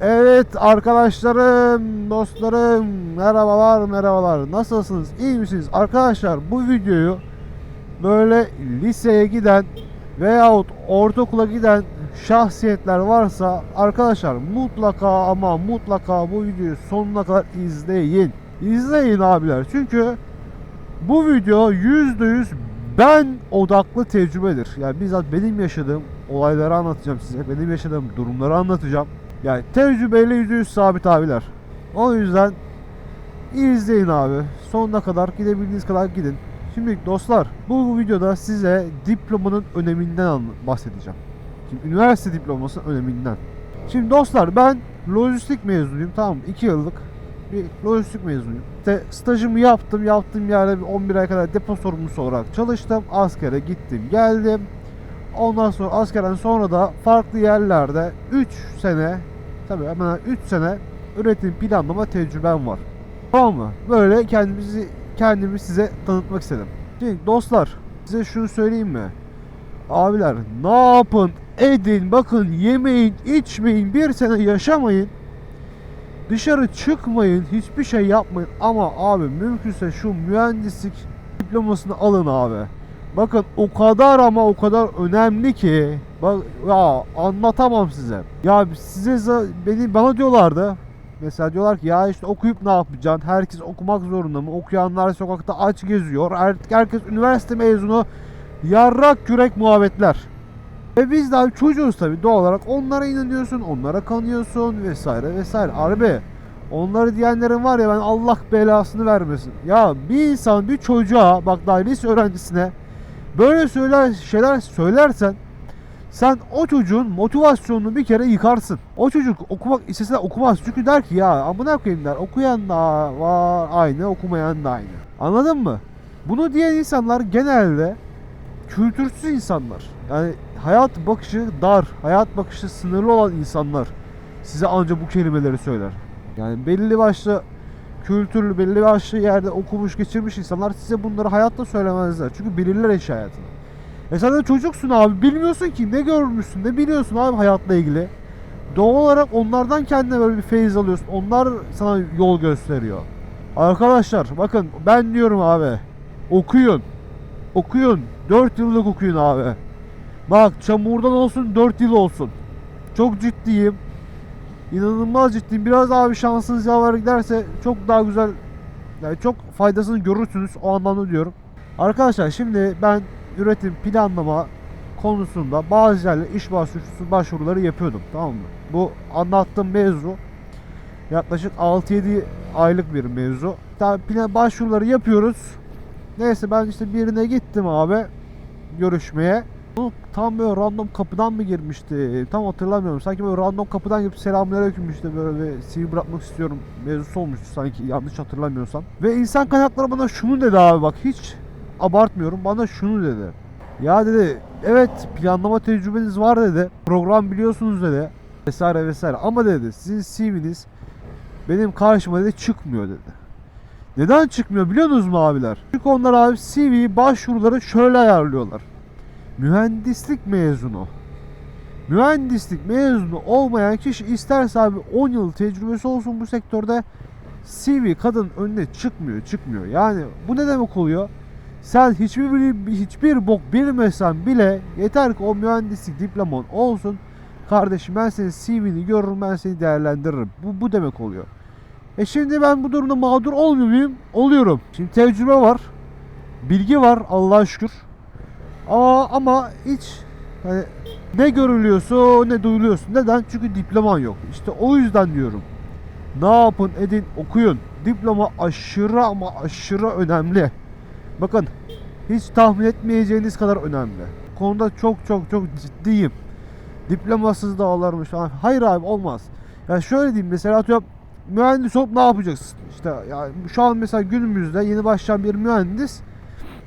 Evet arkadaşlarım, dostlarım, merhabalar, merhabalar. Nasılsınız? İyi misiniz? Arkadaşlar bu videoyu böyle liseye giden veyahut ortaokula giden şahsiyetler varsa arkadaşlar mutlaka ama mutlaka bu videoyu sonuna kadar izleyin. İzleyin abiler. Çünkü bu video %100 ben odaklı tecrübedir. Yani bizzat benim yaşadığım olayları anlatacağım size. Benim yaşadığım durumları anlatacağım. Yani tecrübeyle %100 sabit abiler. O yüzden izleyin abi. Sonuna kadar gidebildiğiniz kadar gidin. Şimdi dostlar bu videoda size diplomanın öneminden bahsedeceğim. Şimdi üniversite diplomasının öneminden. Şimdi dostlar ben lojistik mezunuyum tamam mı? 2 yıllık bir lojistik mezunuyum. İşte stajımı yaptım. Yaptığım yerde bir 11 ay kadar depo sorumlusu olarak çalıştım. Askere gittim geldim. Ondan sonra askerden sonra da farklı yerlerde 3 sene tabii hemen 3 sene üretim planlama tecrübem var. Tamam mı? Böyle kendimizi kendimi size tanıtmak istedim. Şimdi dostlar size şunu söyleyeyim mi? Abiler ne yapın edin bakın yemeyin içmeyin bir sene yaşamayın. Dışarı çıkmayın hiçbir şey yapmayın ama abi mümkünse şu mühendislik diplomasını alın abi. Bakın o kadar ama o kadar önemli ki bak ya anlatamam size. Ya size beni bana diyorlardı. Mesela diyorlar ki ya işte okuyup ne yapacaksın? Herkes okumak zorunda mı? Okuyanlar sokakta aç geziyor. Artık herkes üniversite mezunu. Yarrak kürek muhabbetler. Ve biz de çocuğuz tabii doğal olarak onlara inanıyorsun, onlara kanıyorsun vesaire vesaire. Harbi onları diyenlerin var ya ben Allah belasını vermesin. Ya bir insan bir çocuğa bak daha lise öğrencisine böyle söyler şeyler söylersen sen o çocuğun motivasyonunu bir kere yıkarsın. O çocuk okumak istese okumaz. Çünkü der ki ya amına koyayım der. Okuyan da var aynı, okumayan da aynı. Anladın mı? Bunu diyen insanlar genelde kültürsüz insanlar. Yani hayat bakışı dar, hayat bakışı sınırlı olan insanlar size ancak bu kelimeleri söyler. Yani belli başlı kültürlü, belli başlı yerde okumuş, geçirmiş insanlar size bunları hayatta söylemezler. Çünkü bilirler iş hayatını. E sen de çocuksun abi, bilmiyorsun ki ne görmüşsün, ne biliyorsun abi hayatla ilgili. Doğal olarak onlardan kendine böyle bir feyiz alıyorsun. Onlar sana yol gösteriyor. Arkadaşlar bakın ben diyorum abi okuyun. Okuyun. 4 yıllık okuyun abi. Bak çamurdan olsun 4 yıl olsun. Çok ciddiyim. İnanılmaz ciddiyim. Biraz bir şansınız yaver giderse çok daha güzel yani çok faydasını görürsünüz o anlamda diyorum. Arkadaşlar şimdi ben üretim planlama konusunda bazı yerlere iş başvurusu başvuruları yapıyordum tamam mı? Bu anlattığım mevzu yaklaşık 6-7 aylık bir mevzu. Tabii plan başvuruları yapıyoruz. Neyse ben işte birine gittim abi görüşmeye. Tam böyle random kapıdan mı girmişti? Tam hatırlamıyorum. Sanki böyle random kapıdan girip selamünaleyküm işte böyle bir CV bırakmak istiyorum mevzusu olmuştu sanki yanlış hatırlamıyorsam. Ve insan kaynakları bana şunu dedi abi bak hiç abartmıyorum bana şunu dedi. Ya dedi evet planlama tecrübeniz var dedi. Program biliyorsunuz dedi. Vesaire vesaire ama dedi sizin CV'niz benim karşıma dedi çıkmıyor dedi. Neden çıkmıyor biliyor musunuz mu abiler? Çünkü onlar abi CV başvuruları şöyle ayarlıyorlar. Mühendislik mezunu. Mühendislik mezunu olmayan kişi isterse abi 10 yıl tecrübesi olsun bu sektörde CV kadın önüne çıkmıyor, çıkmıyor. Yani bu ne demek oluyor? Sen hiçbir hiçbir bok bilmesen bile yeter ki o mühendislik diploman olsun. Kardeşim ben senin CV'ni görürüm, ben seni değerlendiririm. Bu bu demek oluyor. E şimdi ben bu durumda mağdur olmuyor muyum? Oluyorum. Şimdi tecrübe var. Bilgi var Allah'a şükür. Ama, ama hiç hani ne görülüyorsun ne duyuluyorsun. Neden? Çünkü diploman yok. İşte o yüzden diyorum. Ne yapın edin okuyun. Diploma aşırı ama aşırı önemli. Bakın hiç tahmin etmeyeceğiniz kadar önemli. Konuda çok çok çok ciddiyim. Diplomasız da alırmış falan. Hayır abi olmaz. Ya şöyle diyeyim mesela atıyorum mühendis olup ne yapacaksın? İşte yani şu an mesela günümüzde yeni başlayan bir mühendis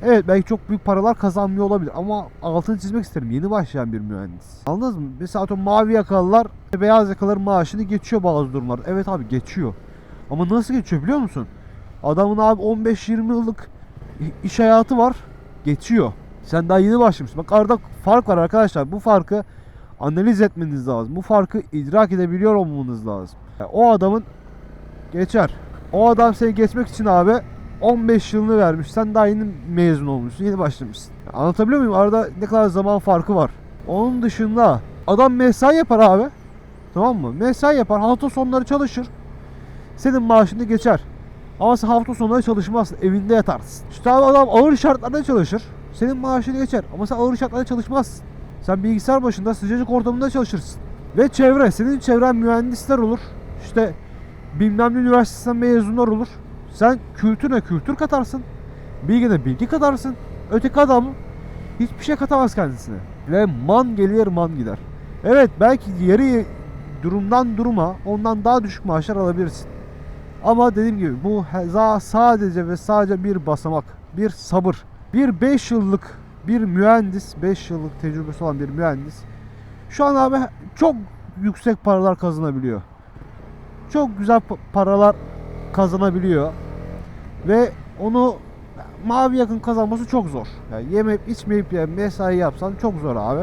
evet belki çok büyük paralar kazanmıyor olabilir ama altını çizmek isterim yeni başlayan bir mühendis. Anladınız mı? Mesela atıyorum mavi yakalılar beyaz yakalıların maaşını geçiyor bazı durumlarda. Evet abi geçiyor. Ama nasıl geçiyor biliyor musun? Adamın abi 15-20 yıllık iş hayatı var. Geçiyor. Sen daha yeni başlamışsın. Bak arada fark var arkadaşlar. Bu farkı analiz etmeniz lazım. Bu farkı idrak edebiliyor olmanız lazım. Yani o adamın geçer. O adam seni geçmek için abi 15 yılını vermiş. Sen daha yeni mezun olmuşsun. Yeni başlamışsın. Anlatabiliyor muyum? Arada ne kadar zaman farkı var. Onun dışında adam mesai yapar abi. Tamam mı? Mesai yapar. Hafta sonları çalışır. Senin maaşını geçer. Ama sen hafta sonları çalışmazsın. Evinde yatarsın. İşte abi adam ağır şartlarda çalışır. Senin maaşını geçer. Ama sen ağır şartlarda çalışmazsın. Sen bilgisayar başında sıcacık ortamında çalışırsın. Ve çevre. Senin çevren mühendisler olur. İşte bilmem ne üniversitesinden mezunlar olur. Sen kültüre kültür katarsın. Bilgine bilgi katarsın. Öteki adam hiçbir şey katamaz kendisine. Ve man gelir man gider. Evet belki yeri durumdan duruma ondan daha düşük maaşlar alabilirsin. Ama dediğim gibi bu sadece ve sadece bir basamak, bir sabır. Bir 5 yıllık bir mühendis, 5 yıllık tecrübesi olan bir mühendis şu an abi çok yüksek paralar kazanabiliyor. Çok güzel pa- paralar kazanabiliyor. Ve onu mavi yakın kazanması çok zor. Yani yemeyip içmeyip yani mesai yapsan çok zor abi.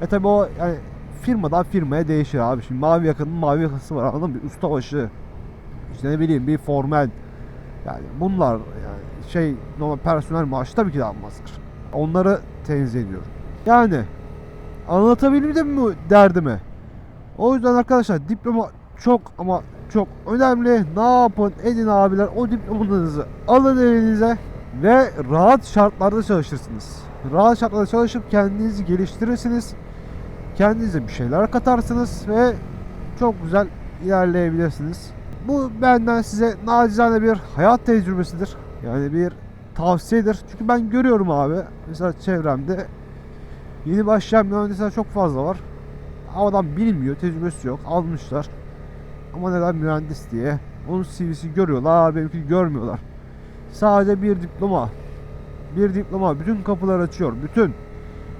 E tabi o yani firmadan firmaya değişir abi. Şimdi mavi yakının mavi yakası var anladın mı? Bir ustabaşı, işte ne bileyim bir formen. Yani bunlar yani şey normal personel maaşı tabii ki de almazlar. Onları tenzih ediyorum. Yani anlatabildim mi derdimi? O yüzden arkadaşlar diploma çok ama çok önemli. Ne yapın edin abiler o diplomanızı alın elinize ve rahat şartlarda çalışırsınız. Rahat şartlarda çalışıp kendinizi geliştirirsiniz. Kendinize bir şeyler katarsınız ve çok güzel ilerleyebilirsiniz. Bu benden size nacizane bir hayat tecrübesidir. Yani bir tavsiyedir. Çünkü ben görüyorum abi. Mesela çevremde yeni başlayan mühendisler çok fazla var. Adam bilmiyor, tecrübesi yok. Almışlar. Ama neden mühendis diye. Onun CV'si görüyorlar, benimkini görmüyorlar. Sadece bir diploma. Bir diploma bütün kapılar açıyor. Bütün.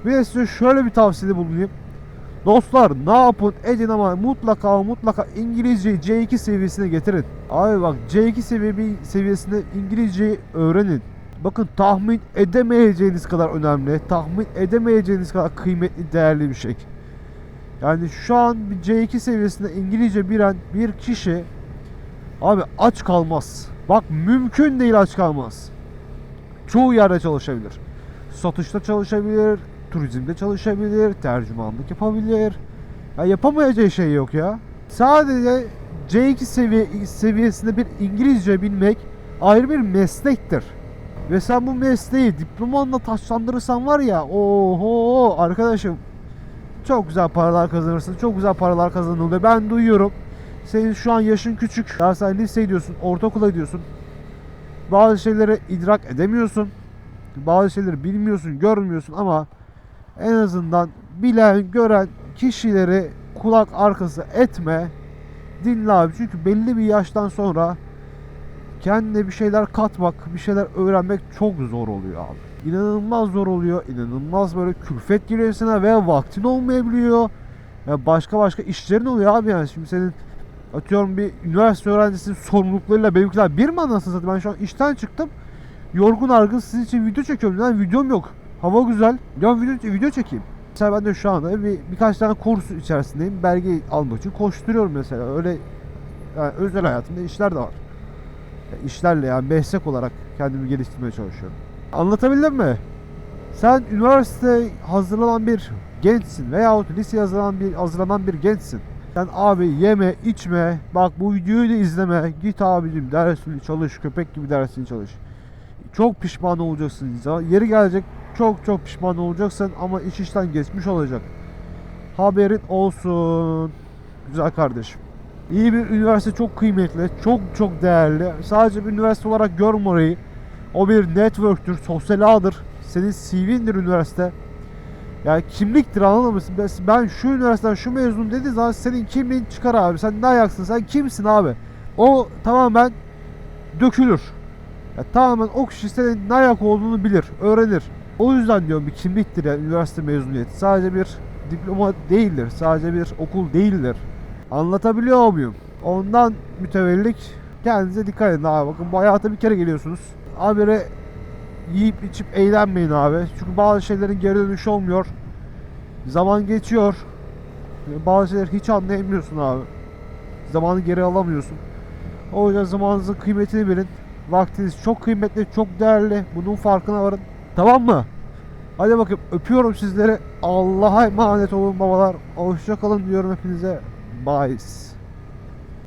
Bir de size şöyle bir tavsiyede bulunayım. Dostlar ne yapın edin ama mutlaka mutlaka İngilizceyi C2 seviyesine getirin. Abi bak C2 seviye seviyesinde İngilizceyi öğrenin. Bakın tahmin edemeyeceğiniz kadar önemli, tahmin edemeyeceğiniz kadar kıymetli, değerli bir şey. Yani şu an bir C2 seviyesinde İngilizce bilen bir kişi abi aç kalmaz. Bak mümkün değil aç kalmaz. Çoğu yerde çalışabilir. Satışta çalışabilir, turizmde çalışabilir, tercümanlık yapabilir. Ya yapamayacağı şey yok ya. Sadece C2 seviye seviyesinde bir İngilizce bilmek ayrı bir meslektir. Ve sen bu mesleği diplomanla taçlandırırsan var ya oho arkadaşım çok güzel paralar kazanırsın. Çok güzel paralar kazanılıyor. Ben duyuyorum. Senin şu an yaşın küçük. Daha sen lise gidiyorsun, ortaokula gidiyorsun. Bazı şeyleri idrak edemiyorsun. Bazı şeyleri bilmiyorsun, görmüyorsun ama en azından bilen, gören kişileri kulak arkası etme. Dinle abi. Çünkü belli bir yaştan sonra kendine bir şeyler katmak, bir şeyler öğrenmek çok zor oluyor abi. İnanılmaz zor oluyor. İnanılmaz böyle külfet geliyor sana ve vaktin olmayabiliyor. Ya başka başka işlerin oluyor abi yani. Şimdi senin atıyorum bir üniversite öğrencisinin sorumluluklarıyla benimkiler bir mi anasını satayım? Ben şu an işten çıktım. Yorgun argın sizin için video çekiyorum. Yani videom yok. Hava güzel. Ya video, video çekeyim. Mesela ben de şu anda bir, birkaç tane kurs içerisindeyim. Belge almak için koşturuyorum mesela. Öyle yani özel hayatımda işler de var. Ya işlerle yani meslek olarak kendimi geliştirmeye çalışıyorum. Anlatabildim mi? Sen üniversite hazırlanan bir gençsin veyahut lise hazırlanan bir hazırlanan bir gençsin. Sen abi yeme, içme, bak bu videoyu da izleme. Git abicim dersini çalış, köpek gibi dersini çalış. Çok pişman olacaksın. Yeri gelecek çok çok pişman olacaksın ama iş işten geçmiş olacak. Haberin olsun. Güzel kardeşim. İyi bir üniversite çok kıymetli, çok çok değerli. Sadece bir üniversite olarak görme orayı. O bir networktür, sosyal ağdır. Senin CV'ndir üniversite. Yani kimliktir anladın mı? Ben- şu üniversiteden şu mezun dediği zaman senin kimliğin çıkar abi. Sen ne ayaksın? Sen kimsin abi? O tamamen dökülür. Ya tamamen o kişi senin ne ayak olduğunu bilir, öğrenir. O yüzden diyorum bir kimliktir yani üniversite mezuniyeti. Sadece bir diploma değildir. Sadece bir okul değildir. Anlatabiliyor muyum? Ondan mütevellik kendinize dikkat edin abi. Bakın bu hayata bir kere geliyorsunuz. Habire yiyip içip eğlenmeyin abi. Çünkü bazı şeylerin geri dönüşü olmuyor. Zaman geçiyor. Bazı şeyleri hiç anlayamıyorsun abi. Zamanı geri alamıyorsun. O yüzden zamanınızın kıymetini bilin. Vaktiniz çok kıymetli, çok değerli. Bunun farkına varın. Tamam mı? Hadi bakayım öpüyorum sizleri. Allah'a emanet olun babalar. Hoşça kalın diyorum hepinize. Bye.